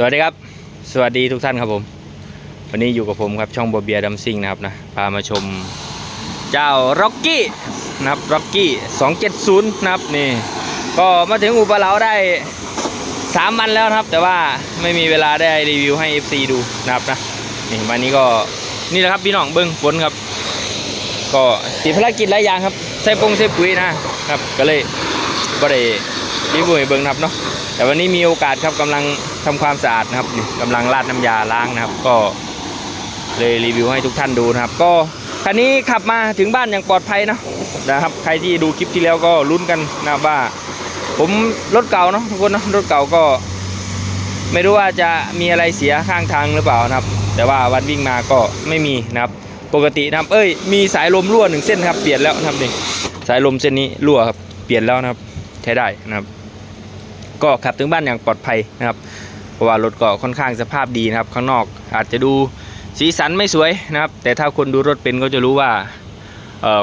สวัสดีครับ สวัสดีทุกท่านครับผม วันนี้อยู่กับผมครับช่องบัวเบียดัมซิงนะครับนะพามาชมเจ้าร็อกกี้นะครับร็อกกี้270นะครับนี่ก็มาถึงอุปเหลาได้ 3 วันแล้วนะครับ แต่ว่าไม่มีเวลาได้รีวิวให้ FC ดูนะครับนะนี่วันนี้ก็นี่แหละครับพี่น้องเบิ้งฝนครับ ก็ติดภารกิจหลายอย่างครับใส่ปงใส่ปุ๋ยนะครับก็เลยก็ได้รีวิวให้เบิ้งนะครับเนาะแต่วันนี้มีโอกาสครับกำลัง ทำความสะอาดนะครับกำลังราดน้ำยาล้างนะครับ ก็เลยรีวิวให้ทุกท่านดูนะครับ ก็คันนี้ขับมาถึงบ้านอย่างปลอดภัยนะนะครับ ใครที่ดูคลิปที่แล้วก็ลุ้นกันนะครับว่า ผมรถเก่าเนาะทุกคนเนาะรถเก่าก็ ไม่รู้ว่าจะมีอะไรเสียข้างทางหรือเปล่านะครับ แต่ว่าวันวิ่งมาก็ไม่มีนะครับ ปกตินะครับ เอ้ย มีสายลมรั่วหนึ่งเส้นครับเปลี่ยนแล้วนะครับนี่สายลมเส้นนี้รั่วครับเปลี่ยนแล้วนะครับ ใช้ได้นะครับ ก็ขับถึงบ้านอย่างปลอดภัยนะครับ เพราะว่ารถก็ค่อนข้างสภาพดีนะครับข้างนอกอาจจะดูสีสันไม่สวยนะครับ แต่ถ้าคนดูรถเป็นก็จะรู้ว่า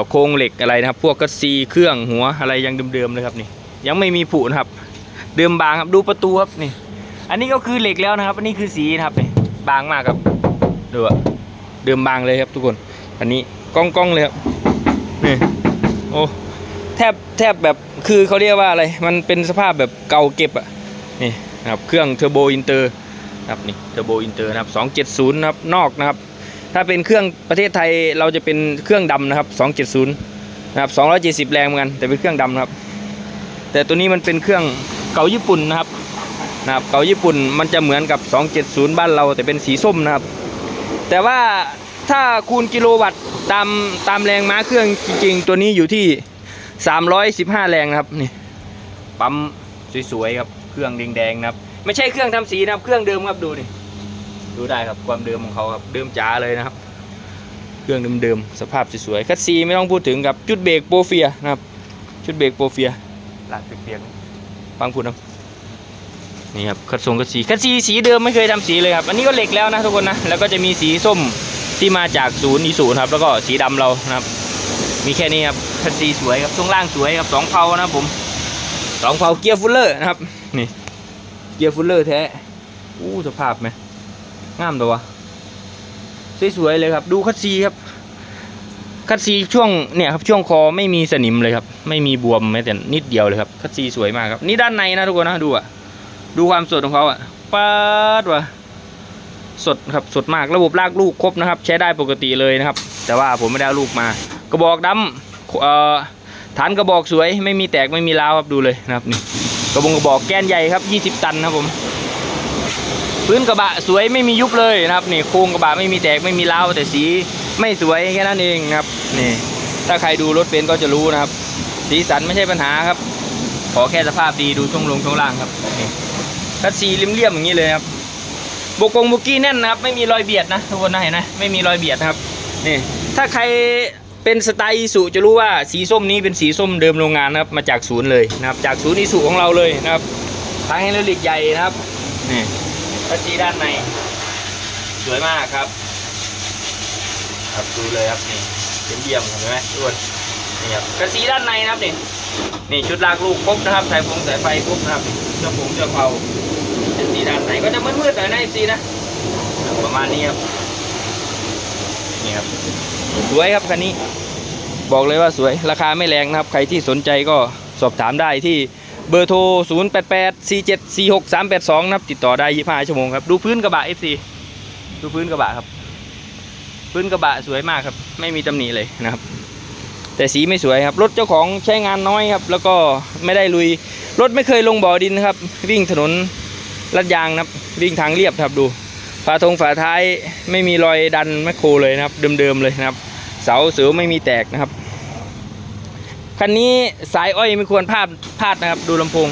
โครงเหล็กอะไรนะครับ พวกกัสซีเครื่องหัวอะไรยังเดิมๆเลยครับนี่ยังไม่มีผุนะครับ เดิมบางครับดูประตูครับนี่ อันนี้ก็คือเหล็กแล้วนะครับ อันนี้คือสีนะครับนี่บางมากครับดูอะเดิมบางเลยครับทุกคน อันนี้กล้องๆเลยครับนี่โอ้แทบแทบแบบคือเขาเรียกว่าอะไร มันเป็นสภาพแบบเก่าเก็บอะนี่ นะครับเครื่องเทอร์โบอินเตอร์นะครับนี่เทอร์โบอินเตอร์นะครับ270นะครับนอกนะครับถ้าเป็นเครื่องประเทศไทยเราจะเป็นเครื่องดำนะครับ270นะครับ270 แรงเหมือนกันแต่เป็นเครื่องดำนะครับ แต่ตัวนี้มันเป็นเครื่องเก่าญี่ปุ่นนะครับนะครับเก่าญี่ปุ่นมันจะเหมือนกับ 270 บ้านเราแต่เป็นสีส้มนะครับ แต่ว่าถ้าคูณกิโลวัตต์ตามตามแรงม้าเครื่องจริงๆ ตัวนี้อยู่ที่ 315 แรงนะครับนี่ปั๊มสวยๆครับ เครื่องแดงๆนะครับ ไม่ใช่เครื่องทำสีนะครับ เครื่องเดิมครับดูนี่ดูได้ครับความเดิมของเขาครับเดิมจ๋าเลยนะครับ เครื่องเดิมๆสภาพสวยๆคัดซีไม่ต้องพูดถึงกับจุดเบรกโปรเฟียนะครับ ชุดเบรกโปรเฟียหลักเปียกๆฟังพูดนะนี่ครับคัดทรงคัดสีคัดสีสีเดิมไม่เคยทำสีเลยครับอันนี้ก็เหล็กแล้วนะทุกคนนะแล้วก็จะมีสีส้มที่มาจากศูนย์อีศูนย์ครับ แล้วก็สีดำเรานะครับ มีแค่นี้ครับคัดสีสวยครับช่วงล่างสวยครับสองเพานะครับผม สองเพาเกียร์ฟูลเลอร์นะครับ นี่เกียร์ฟูลเลอร์แท้ อู้สภาพไหมงามตัววะสวยๆเลยครับ ดูคัดซีครับ คัดซีช่วงเนี่ยครับช่วงคอไม่มีสนิมเลยครับ ไม่มีบวมแม้แต่นิดเดียวเลยครับ คัดซีสวยมากครับ นี่ด้านในนะทุกคนนะดูอะ ดูความสดของเขาอะป๊ดว่ะสดครับสดมากระบบลากลูกครบนะครับ ใช้ได้ปกติเลยนะครับ แต่ว่าผมไม่ได้ลูกมา กระบอกดำเอ่อ ฐานกระบอกสวยไม่มีแตกไม่มีร้าวครับดูเลยนะครับนี่กระบอกกระบอกแกนใหญ่ครับ 20 ตันครับผม พื้นกระบะสวยไม่มียุบเลยนะครับนี่โครงกระบะไม่มีแตกไม่มีร้าวแต่สีไม่สวยแค่นั้นเองนะครับนี่ถ้าใครดูรถเป็นก็จะรู้นะครับ สีสันไม่ใช่ปัญหาครับ ขอแค่สภาพดีดูช่วงลงช่วงล่างครับนี่คัดสีเลี่ยมๆอย่างนี้เลยครับบกกงบุกกี้แน่นนะครับ ไม่มีรอยเบียดนะทุกคนนะเห็นไหมไม่มีรอยเบียดนะครับนี่ถ้าใคร เป็นสไตล์อีสุจะรู้ว่าสีส้มนี้เป็นสีส้มเดิมโรงงานนะครับมาจากศูนย์เลยนะครับจากศูนย์อีสุของเราเลยนะครับทางไฮดรอลิกใหญ่นะครับนี่พัสีด้านใน สวยมากครับ ครับดูเลยครับนี่เป็นเยี่ยมๆเห็นไหมทุกคนนี่ครับกระสีด้านในนะครับนี่นี่ชุดลากลูกครบนะครับสายฟงสายไฟครบนะครับเจ้าผงเจ้าเผาเป็นสีด้านในก็จะมืดๆหน่อยนะสีนะประมาณนี้ครับนี่ครับ สวยครับคันนี้บอกเลยว่าสวยราคาไม่แรงนะครับ ใครที่สนใจก็สอบถามได้ที่เบอร์โทร 0 8 8 4 7 4 6 3 8 2 นะครับ ติดต่อได้ 25 ชั่วโมงครับ ดูพื้นกระบะ FC ดูพื้นกระบะครับ พื้นกระบะสวยมากครับ ไม่มีตำหนิเลยนะครับ แต่สีไม่สวยครับ รถเจ้าของใช้งานน้อยครับ แล้วก็ไม่ได้ลุย รถไม่เคยลงบ่อดินนะครับ วิ่งถนนลัดยางนะครับ วิ่งทางเรียบครับดู ฝาทงฝาท้ายไม่มีรอยดันแมคโครเลยนะครับ เดิมๆเลยนะครับ เสาเสือไม่มีแตกนะครับ คันนี้สายอ้อยไม่ควรพลาดพลาดนะครับ ดูลำโพง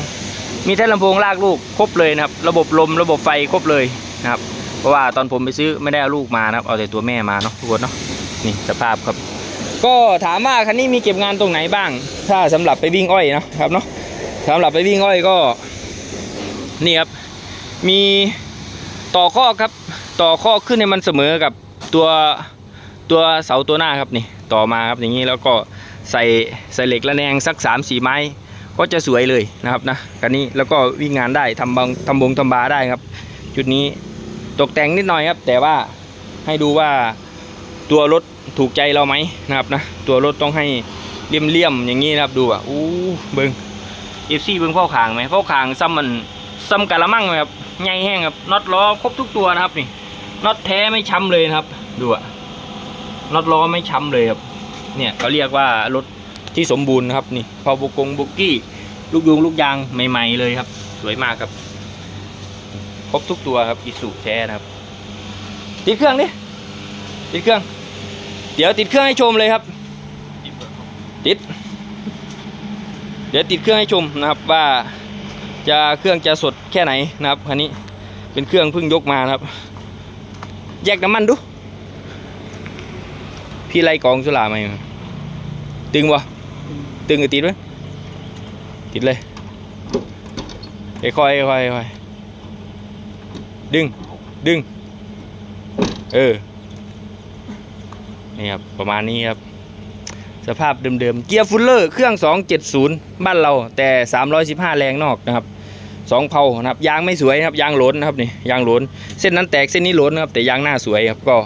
มีแท่นลำโพงลากลูกครบเลยนะครับ ระบบลมระบบไฟครบเลยนะครับ เพราะว่าตอนผมไปซื้อไม่ได้เอาลูกมานะครับ เอาแต่ตัวแม่มาเนาะทุกคนเนาะนี่สภาพครับ ก็ถามว่าคันนี้มีเก็บงานตรงไหนบ้าง ถ้าสำหรับไปวิ่งอ้อยนะครับเนาะสำหรับไปวิ่งอ้อยก็นี่ครับมีต่อข้อครับต่อข้อขึ้นให้มันเสมอกับตัว ตัวเสาตัวหน้าครับนี่ต่อมาครับอย่างนี้แล้วก็ใส่ใส่เหล็กระแนงสัก3ามสี่ไม้ก็จะสวยเลยนะครับนะคันนี้แล้วก็วิ่งงานได้ทำบางทำบงทำบาได้ครับ จุดนี้ตกแต่งนิดหน่อยครับ แต่ว่าให้ดูว่าตัวรถถูกใจเราไหมนะครับนะตัวรถต้องให้เลี่ยมๆอย่างนี้นะครับดูอะอู้เบิงเอฟซีเบิงเฝ้าขางไหมเฝ้าขางซ้ำมันซ้ำกะละมังไหมครับใหญ่แห้งครับน็อตล้อครบทุกตัวนะครับนี่น็อตแท้ไม่ช้ำเลยนะครับดูอะ น็อตล้อไม่ช้ำเลยครับ เนี่ยเขาเรียกว่ารถที่สมบูรณ์นะครับนี่พอบุกงบุกกี้ลูกยุงลูกยางใหม่ๆเลยครับ สวยมากครับ ครบทุกตัวครับอิสุแท้นะครับ ติดเครื่องดิติดเครื่อง เดี๋ยวติดเครื่องให้ชมเลยครับ ติด เดี๋ยวติดเครื่องให้ชมนะครับว่าจะเครื่องจะสดแค่ไหนนะครับคันนี้เป็นเครื่องเพิ่งยกมานะครับ แยกน้ำมันดู พี่ไล่กองสุราไหมาตึงวะตึงกับติดไหมติดเลยค่อยค่อยค่อยดึง ดึง เออ นี่ครับ ประมาณนี้ครับ สภาพเดิมๆ เกียร์ฟูลเลอร์ เครื่อง 270 บ้านเรา แต่ 315 แรงนอกนะครับสองเพานะครับ ยางไม่สวยนะครับ ยางหลนนะครับนี่ ยางหลน เส้นนั้นแตก เส้นนี้หลนนะครับ แต่ยางหน้าสวยครับ ก็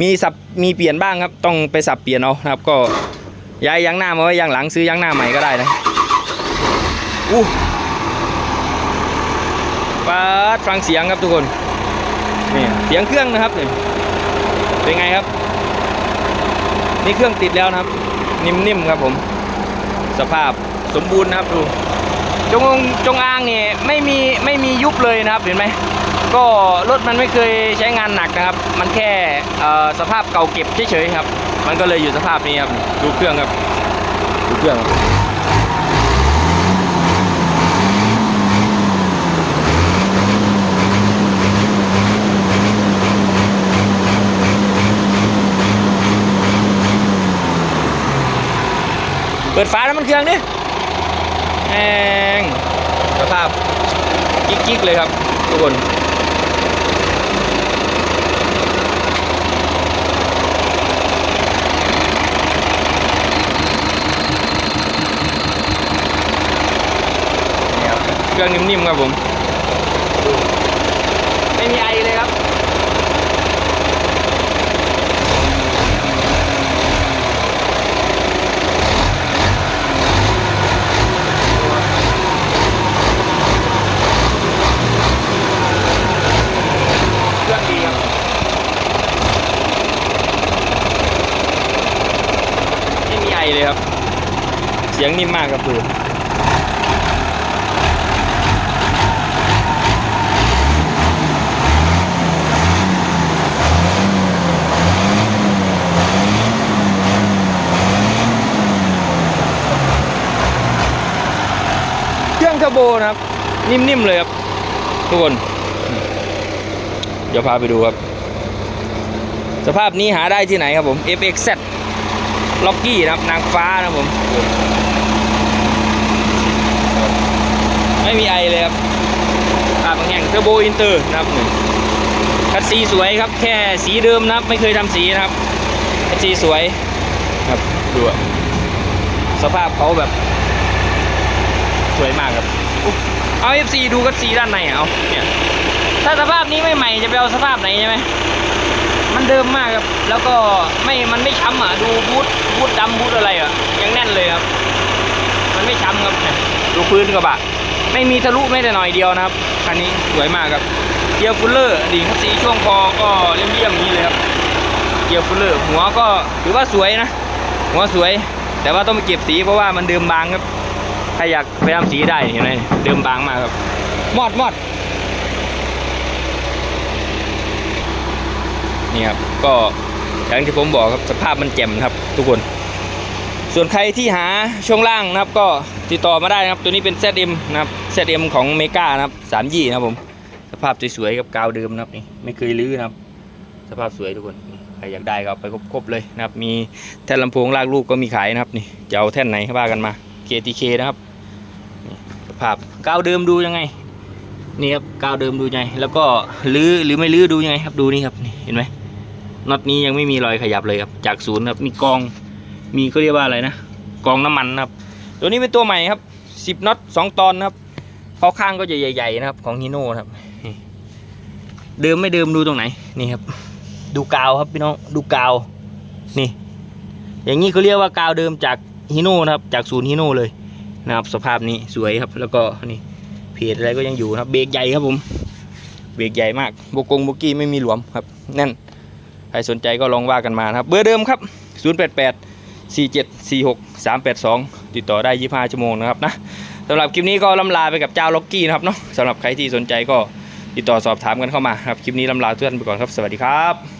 มีสับมีเปลี่ยนบ้างครับ ต้องไปสับเปลี่ยนเอานะครับ ก็ย้ายยางหน้ามาไว้ยางหลังซื้อยางหน้าใหม่ก็ได้นะอู้ปัดฟังเสียงครับทุกคนนี่เสียงเครื่องนะครับนี่เป็นไงครับ นี่เครื่องติดแล้วนะครับ นิ่มๆครับผม สภาพสมบูรณ์นะครับดูจงองจงอางนี่ไม่มีไม่มียุบเลยนะครับเห็นไหม ก็รถมันไม่เคยใช้งานหนักนะครับ มันแค่เอ่อสภาพเก่าเก็บเฉยๆครับ มันก็เลยอยู่สภาพนี้ครับ ดูเครื่องครับ ดูเครื่องครับเปิดฝาแล้วมันเครื่องดิแองสภาพกิ๊กๆเลยครับทุกคน นี่ครับ เครื่องนิ่มๆครับผมดูไม่มีไอเลยครับเครื่องดีครับไม่มีไอเลยครับ เสียงนิ่มมากครับดูเครื่องเทอร์โบ นะครับ นิ่มๆเลยครับ ทุกคน เดี๋ยวพาไปดูครับ สภาพนี้หาได้ที่ไหนครับผม FXZ ล็อกกี้นะครับ นางฟ้านะผม ไม่มีไอเลยครับภาพแห้งเทอร์โบอินเตอร์นะครับนี่คัดสีสวยครับ แค่สีเดิมนะครับ ไม่เคยทำสีนะครับคัดสีสวยครับดูสภาพเขาแบบ สวยมากครับ อุ๊ยเอา FC ดูคัดสีด้านในอะเอาเนี่ยถ้าสภาพนี้ไม่ใหม่จะไปเอาสภาพไหนใช่ไหมมันเดิมมากครับ แล้วก็ไม่มันไม่ช้ำอะดูบูทบูทดำบูทอะไรอะยังแน่นเลยครับ มันไม่ช้ำครับเนี่ยดูพื้นกระบะไม่มีทะลุไม่แต่หน่อยเดียวนะครับคันนี้สวยมากครับเกียร์ฟูลเลอร์ดีครับสีช่วงคอก็เลี่ยมๆอย่างนี้เลยครับเกียร์ฟูลเลอร์หัวก็ถือว่าสวยนะ หัวสวย แต่ว่าต้องไปเก็บสีเพราะว่ามันเดิมบางครับ ถ้าอยากไปทำสีได้เห็นไหมเดิมบางมากครับมอดมอดนี่ครับก็อย่างที่ผมบอกครับสภาพมันแจ่มครับ ทุกคน ส่วนใครที่หาช่วงล่างนะครับ ก็ติดต่อมาได้นะครับ ตัวนี้เป็น ZM นะครับ ZM ของเมกานะครับ3ยี่นะครับผม สภาพสวยๆกับกาวเดิมนะครับนี่ไม่เคยลื้อนะครับ สภาพสวยทุกคนนี่ใครอยากได้ก็เอาไปครบๆเลยนะครับ มีแท่นลำโพงลากลูกก็มีขายนะครับนี่จะเอาแท่นไหนว่ากันมา KTK นะครับนี่ส ภาพกาวเดิมดูยังไง นี่ครับกาวเดิมดูยังไง แล้วก็ลื้อหรือไม่ลื้อดูยังไงครับดูนี่ครับนี่เห็นไหมน็อตนี้ยังไม่มีรอยขยับเลยครับจากศูนย์ครับมีกองมีเขาเรียกว่าอะไรนะกองน้ำมันครับ ตัวนี้เป็นตัวใหม่ครับสิบน็อตสองตอนครับเขาข้างก็จะใหญ่ ๆ นะครับของฮิโน่ครับนี่เดิมไม่เดิมดูตรงไหนนี่ครับ ดูกาวครับพี่น้องดูกาวนี่ อย่างนี้เขาเรียกว่ากาวเดิมจากฮิโน่นะครับจากศูนย์ฮิโน่เลย นะครับสภาพนี้สวยครับ แล้วก็นี่เพจอะไรก็ยังอยู่ครับ เบรกใหญ่ครับผม เบรกใหญ่มากโบกงโบกี้ไม่มีหลวมครับแน่นใครสนใจก็ลองว่ากันมานะครับ เบอร์เดิมครับ 088 4746 382 ติดต่อได้ 25 ชั่วโมงนะครับนะสำหรับคลิปนี้ก็ลำลาไปกับเจ้าล็อกกี้นะครับเนาะสำหรับใครที่สนใจก็ติดต่อสอบถามกันเข้ามาครับ คลิปนี้ลำลาทุกท่านไปก่อนครับ สวัสดีครับ